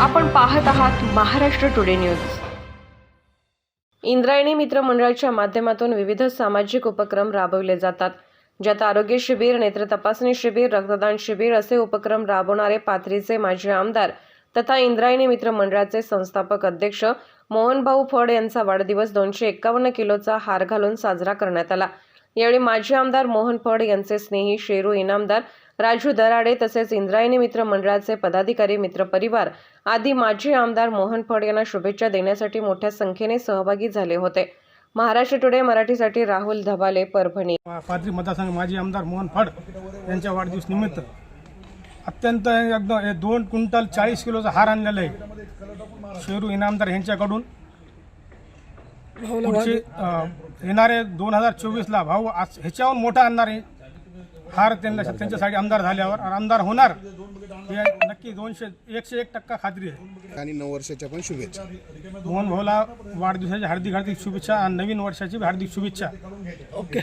आपण पाहत आहात महाराष्ट्र टुडे न्यूज इंद्रायणी मित्र मंडळाच्या माध्यमातून विविध सामाजिक उपक्रम राबवले जातात ज्यात आरोग्य शिबिर नेत्र तपासणी शिबिर रक्तदान शिबिर असे उपक्रम राबवणारे पाथरीचे माजी आमदार तथा इंद्रायणी मित्र मंडळाचे संस्थापक अध्यक्ष मोहनभाऊ फड यांचा वाढदिवस दोनशे एक्कावन्न किलोचा हार घालून साजरा करण्यात आला. यावेळी माजी आमदार मोहन फड यांचे स्नेही शेरू इनामदार राजू दराडे तसेच इंद्रायणी मित्र मंडळाचे पदाधिकारी मित्रपरिवार आदी माजी आमदार मोहन फड यांना शुभेच्छा देण्यासाठी मोठ्या संख्येने सहभागी झाले होते. महाराष्ट्र टुडे मराठीसाठी राहुल धबाले परभणी. पाथरी मतदारसंघ माजी आमदार मोहन फड यांच्या वाढदिवस निमित्त अत्यंत एकदम हे दोन क्विंटल चाळीस किलोचा हार आणलेला आहे. शेरू इनामदार यांच्याकडून. पुढचे येणारे दोन हजार चोवीसला भाऊ आज ह्याच्याहून मोठा आणणार आहे. हार त्यांना त्यांच्यासाठी आमदार झाल्यावर आणि आमदार होणार हे नक्की दोनशे एकशे एक टक्का खात्री आहे. आणि नऊ वर्षाच्या पण शुभेच्छा. मोहन भाऊला वाढदिवसाच्या हार्दिक हार्दिक शुभेच्छा आणि नवीन वर्षाची हार्दिक शुभेच्छा. ओके.